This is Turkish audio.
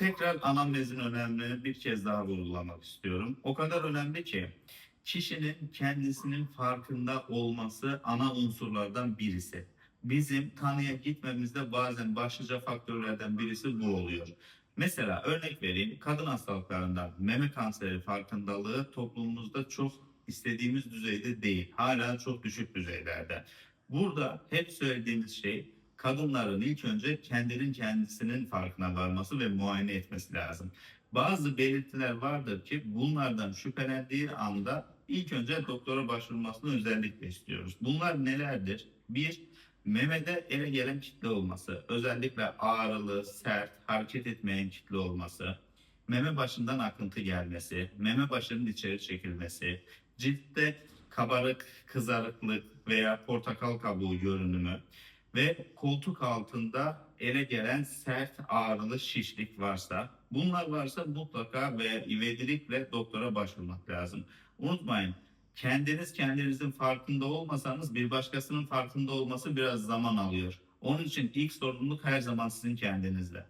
Tekrar anamnezin önemini bir kez daha vurgulamak istiyorum. O kadar önemli ki kişinin kendisinin farkında olması ana unsurlardan birisi. Bizim tanıya gitmemizde bazen başlıca faktörlerden birisi bu oluyor. Mesela örnek vereyim kadın hastalıklarından meme kanseri farkındalığı toplumumuzda çok istediğimiz düzeyde değil. Hala çok düşük düzeylerde. Burada hep söylediğimiz şey kadınların ilk önce kendinin kendisinin farkına varması ve muayene etmesi lazım. Bazı belirtiler vardır ki bunlardan şüphelendiği anda ilk önce doktora başvurmasını özellikle istiyoruz. Bunlar nelerdir? Bir, memede ele gelen kitle olması, özellikle ağrılı, sert, hareket etmeyen kitle olması, meme başından akıntı gelmesi, meme başının içeri çekilmesi, ciltte kabarık, kızarıklık veya portakal kabuğu görünümü ve koltuk altında ele gelen sert ağrılı şişlik varsa, bunlar varsa mutlaka ve ivedilikle doktora başvurmak lazım. Unutmayın, kendiniz kendinizin farkında olmasanız bir başkasının farkında olması biraz zaman alıyor. Onun için ilk sorumluluk her zaman sizin kendinizde.